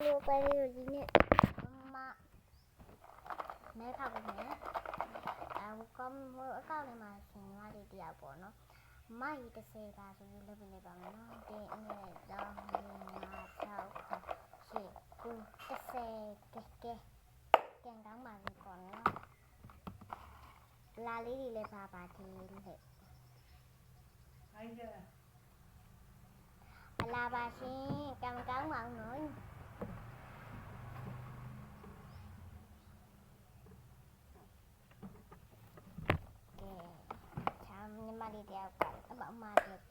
လိုပဲလေးဒီနေ့မမဲဖောက်ပါမယ်အဲကွန်ဟိုအကောင့်ထဲမှာဆင်သွားလေးတရားပေါ့နော်မိုက်30ပါဆိုပြီးလုပ်ပြလိုက်ပါမယ်နော်တင်းအငယ်တော့ငါတော့ရှေ့ကူ30ကဲကဲကန်ကောင်းပါပြီကောနော်လာလေးတွေလည်းပါပါသေးလေဟိုင်းကြအလားပါရှင်ကံကောင်းပါဦးနော်ကဲချမ်းညီမ လေးတယောက်ကအမအမတယောက်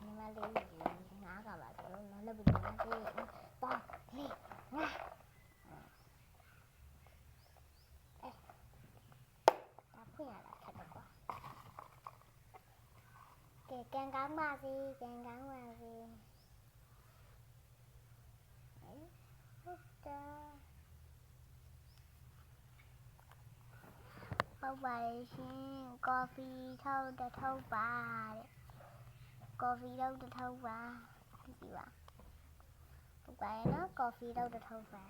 ညီမလေးကြီးငါးကပါဆိုတော့လည်းပြီးတော့ဒီတော့ဟေးငါအဲဒါဖွင့်ရတာခက်တော့ကွာကဲကံကောင်းပါစေကံကောင်းပါစေအေးဟုတ်တာ ဟုတ်ပါရဲ့ရှင်ကော်ဖီထောက်တစ်ထုပ်ပါတဲ့ကော်ဖီထောက်တစ်ထုပ်ပါဒီပါဟုတ်ပါရဲ့နော်ကော်ဖီထောက်တစ်ထုပ်ပါ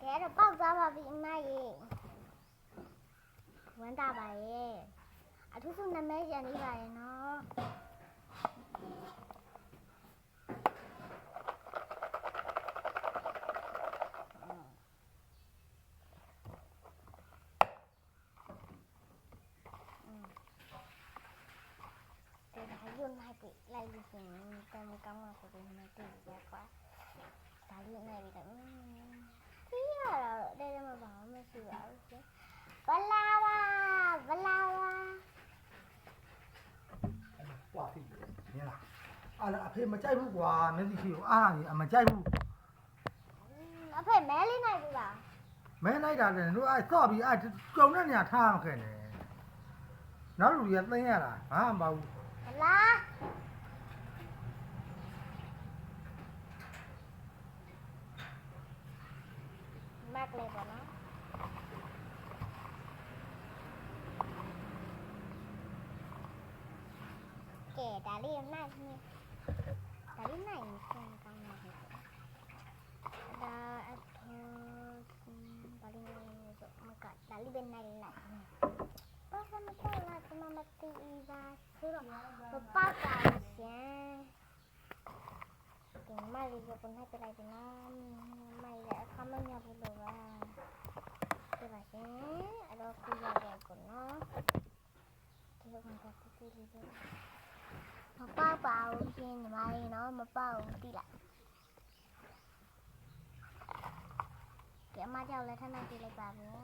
ကဲအဲ့တော့ပေါက်သွားပါပြီအမရေဝမ်းတာပါရဲ့အထူးဆုံးနမဲရန်လေးပါရဲ့နော် လိုက်ပြီးဆိုရင်တန်မကောင်းမှဆိုပြီးမတွေ့ရကွာဒါလေးနဲ့ပြီးတော့ဒီရတော့တဲတဲမပါဘူးမရှိပါဘူးဘလာဝါဘလာဝါကွာဖြစ်နေလားအားလားအဖေမကြိုက်ဘူးကွာမျက်စိရှိကိုအားလားကြီးအမကြိုက်ဘူးအဖေမဲလေးနိုင်ပြီလားမဲလိုက်တာလည်းတို့အဲစော့ပြီးအဲကြုံတဲ့နေရာထားအောင်ခဲ့တယ်နောက်လူတွေကသိမ်းရတာဘာမှမပါဘူးလား ဘလာမက်လေးပေါ့နော်ကဲဒါလေးနိုင်နေဒါလေးနိုင်စံကောင်းပါပြီဒါအထောဒါလေးဆိုမကဒါလေးပဲနိုင်လိုက်ဘာမှမပေါ်လာတမမတီးပါဆိုတော့ပပပါရှင်ဒီ မလေးကပုံနဲ့ပြလိုက်တယ်နော်မိုက်ရအခမညဘူးလို့ပါဒီပါရှင်အဲ့တော့ခုရတဲ့ကောနော်ဒီလိုမှတော့တူတူလေးပဲမပေါက်ပါဘူးရှင်ညီမလေးနော်မပေါက်ဘူးတိလားကဲအမကြောက်လက်ထပ်နဲ့ပြလိုက်ပါဗျာ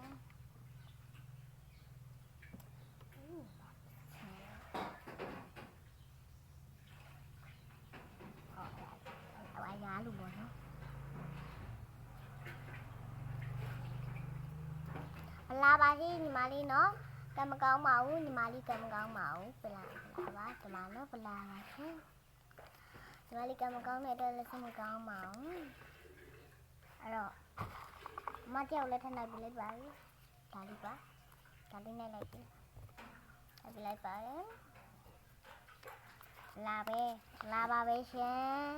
လေးညီမလေးနော်ကံမကောင်းပါဘူးညီမလေးကံမကောင်းပါဘူးပလာပလာပါဒီမှာနော်ပလာပါရှင်ညီမလေးကံမကောင်းတဲ့အတွက်လည်းစိတ်မကောင်းပါဘူးအဲ့တော့မတယောက်လည်းထပ်လိုက်ပြီးလိုက်ပါလေဒါလေးပါဒါလေးနဲ့လိုက်ပြီးလိုက်ပြီးလိုက်ပါလေလာပဲလာပါပဲရှင်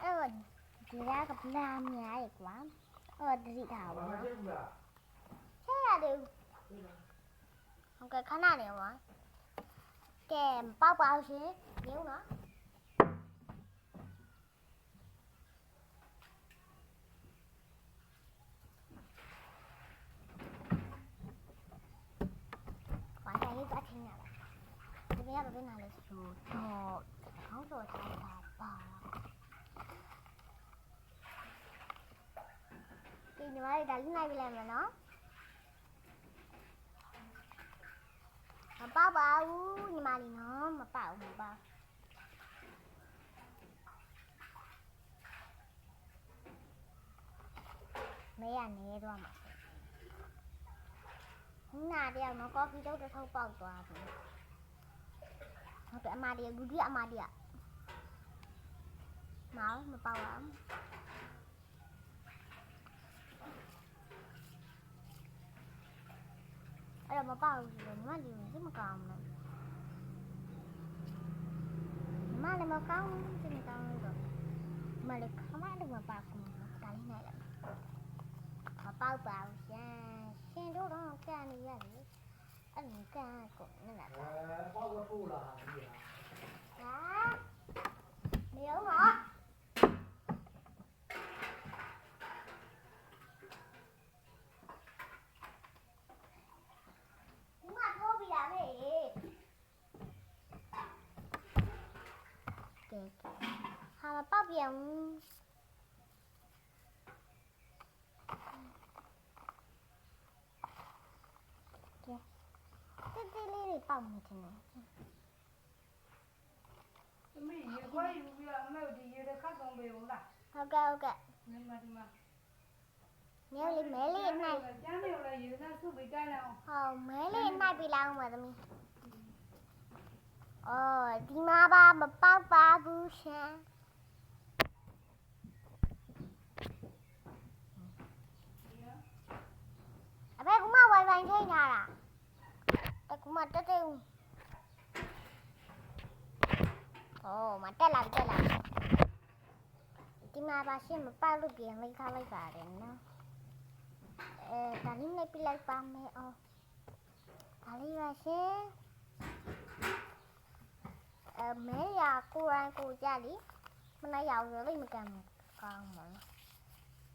အဲ့တော့ဒီကကပလာများရေကွာအဲ့တော့တတိထားပါဘူးနော် တယ်ဟုတ်ကဲ့ခဏနေပါကဲပေါက်ပါအောင်ရှင်ရုံနော်ဝိုင်းတိုင်းလေးသွားချင်းရတာဒီနေ့ကဘယ်နာလဲဆိုတော့ခေါင်းတော်ထားတာပါဒီညီမလေးဒါလေးနိုင်ပြလိုက်မယ်နော် ပေါက်ပါဘူးညီမလေးနော်မပေါက်ဘူးမပေါက်မဲရနေတော့မှာနာတယောက်နော်ကော်ဖီတုတ်တစ်ထုပ်ပေါက်သွားပြီဟုတ်တယ်အမတည်းလူကြီးအမတည်းမောင်မပေါက်ပါဘူးအဲ့တော့ မပေါက်ဘူးဆိုတော့ညီမလေးကိုစိတ်မကောင်းဘူးနော်ညီမလည်းမကောင်းဘူးစိတ်မကောင်းလို့တော့မလေးခမတို့မပါဘူးဒါလေးနိုင်တယ်မပေါက်ပါဘူးရှင်ရှင်တို့တော့ကန်နေရတယ်အဲ့လိုကန်ကိုနဲ့လာအဲပေါ့ဝပို့လာပြီဟာမယုံတော့ဒီမှာထိုးပြရမေးကဲဟာမ ပေါက်ပြန်တိတိလေးတွေပေါက်နေတယ်နော်သမီးရေခွဲယူပြီးတော့အမေတို့ဒီရေတစ်ခါကုန်ပေးဦးလားဟုတ်ကဲ့ဟုတ်ကဲ့ဒီမှာဒီမှာမဲလေးမဲလေးနိုင်ကျန်းနေလည်းရေသားစုပြီးတိုင်းအောင်ဟောမဲလေးနိုင်ပြီလားဦးမသမီးအော်ဒီမှာပါမပေါက်ပါဘူးရှင်အဖေကမ wifi ထိထားတာတကူ မတက်တက်ဦးအော်မတက်လာတက်လာဒီမှာပါရှင်မပေါက်လို့ပြန်လိုက်ခါလိုက်ပါတယ်နော်အဲဒါလေးနဲ့ပြလိုက်ပါမယ်အောင်ဒါလေးပါရှင်အဲမဲရကိုရိုင်းကိုကြလीမနိုင်ရဘူးလေမကန်ဘူးကောင်းပါလား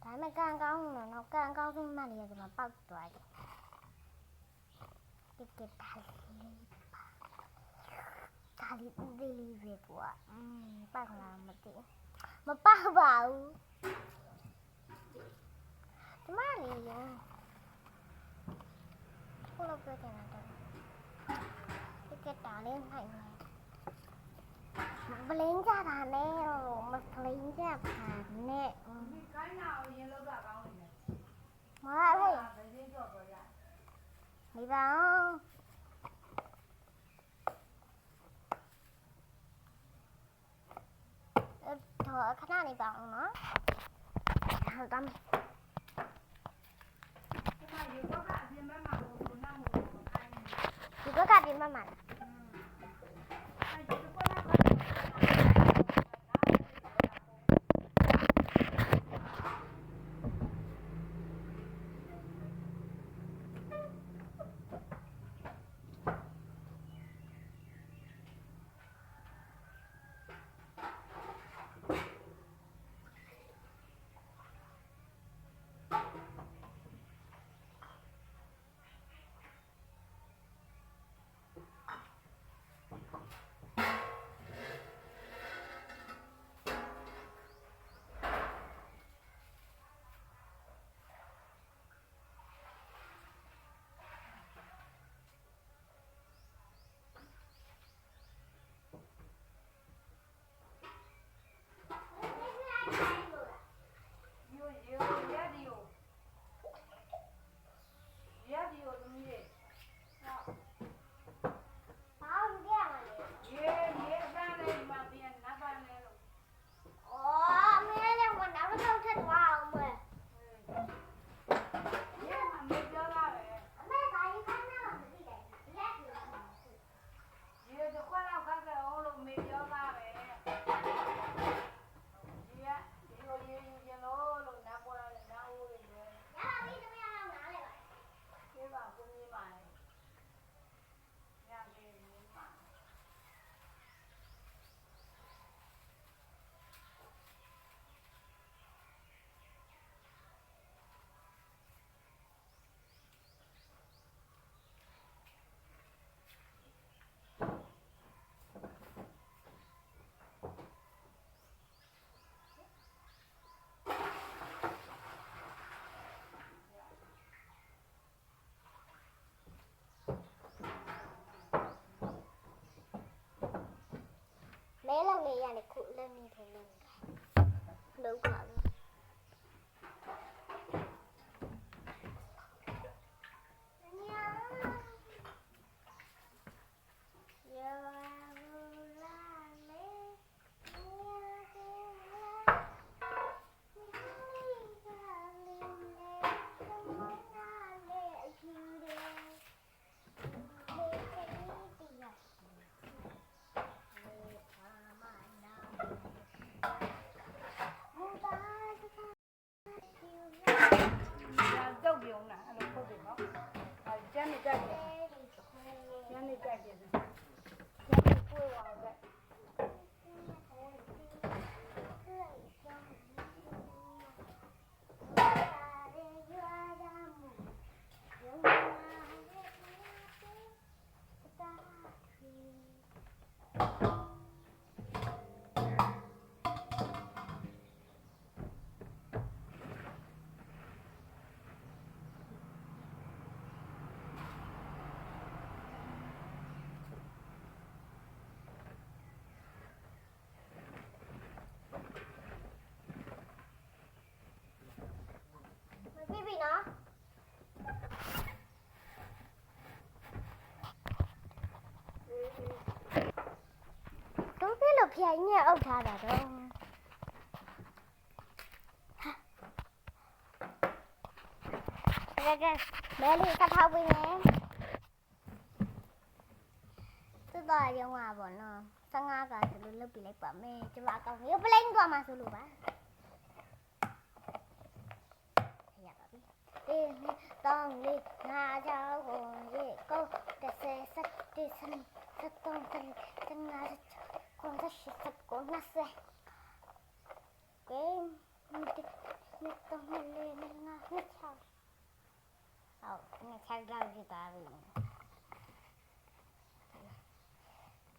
ဒါမှကန်ကောင်းလို့တော့ကန်ကောင်းဆုံးမှလည်းဒီမှာပောက်သွားတယ် ဒီကဒါလေးပါဒါလေးဦးလေးလေးပဲကွာอืมပောက်လာမသိဘူးမပောက်ပါဘူးဒီမလေးရောခုလောက်ပြတယ်နော်ဒီကတားလေးနိုင်မယ်ဘလင်းကြတာနဲ့မဘလင်းကြပါနဲ့ဒီကိုင်းနာကိုရင်လောက်တာကောင်းနေတယ်မလာဟဲ့ဗဇင်းတော့ပေါ် ရနေပါအောင်တော့ခဏနေပါအောင်နော်ဟုတ်တယ်ဒီမှာရေကောကအပြင်ဘက်မှာကိုကိုနောက်ကိုခိုင်းနေဒီဘက်ကဒီမမ မဲလောက်နေရတယ်ခုလက်နေတယ်လို့လောက်ပါလို့ညာယောဘူလာလေညာကေလာဒီကလေးနဲ့သမနာလေးအကျူတယ်မေးကလေးတရား မေအာမနာ ရာကြီးနဲ့အုပ်ထားတာတော့ဟာကဲကဲမဲလေးကထောက်ပေးမယ်သူတော်ရုံးပါဘောနော်15ကဆိုလို့လုပ်ပြလိုက်ပါမယ်ကျမအကောင့်ကိုပလိန်သွားမှာဆိုလို့ပါရပါပြီအေးတော င်းလေးငါကြောက်ကိုရေကိုတစ်ဆယ်စက်တစ်စနစက်တုံးစက်စငါကိုစရှိစကိုနဆယ်ကဲမြစ်မြစ်တော့မလေးငါနှစ်ချောက်ဟုတ်နှစ်ချောက်လောက်ကြည့်ပါပြီ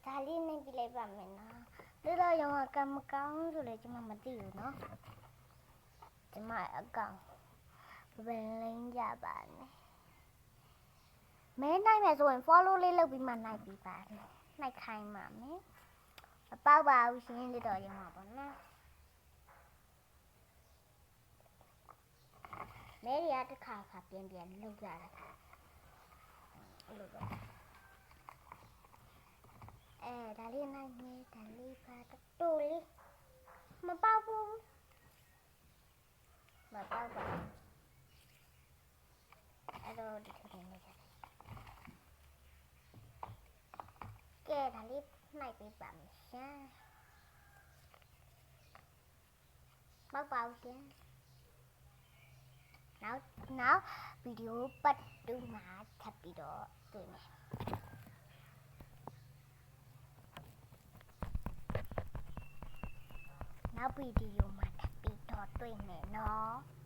ဒါလေးနဲ့ပြလိုက်ပါမယ်နော်ဒီတော့ရောကမကောင်းဆိုလေကျွန်မမသိဘူးနော်ကျွန်မအကောင်ဘယ်လင်းကြပါနဲ့မဲနိုင်မယ်ဆိုရင် follow လေးလုပ်ပြီးမှနိုင်ပြီးပါမယ်နိုင်ခိုင်းပါမယ် မပေါက်ပါဘူးရှင်ဒီတော့ရောပါပေါ့နော်မဲရီကတစ်ခါခါပြန်ပြန်လုပ်ကြတာအဲ့လိုတော့အဲဒါလေးနိုင်နေဒါလေးပါတူလေးမပေါက်ဘူးမပေါက်ပါဘူးအဲ့တော့ဒီထက်နေကြကဲဒါလေး နိုင်ပေးပါမယ်ရှင်ပေါက်ပါဦးရှင်နောက်နောက်ဗီဒီယိုပတ်တူမှာထပ်ပြီးတော့တွေ့မယ်နောက်ဗီဒီယိုမှာထပ်ပြီးတော့တွေ့မယ်နော်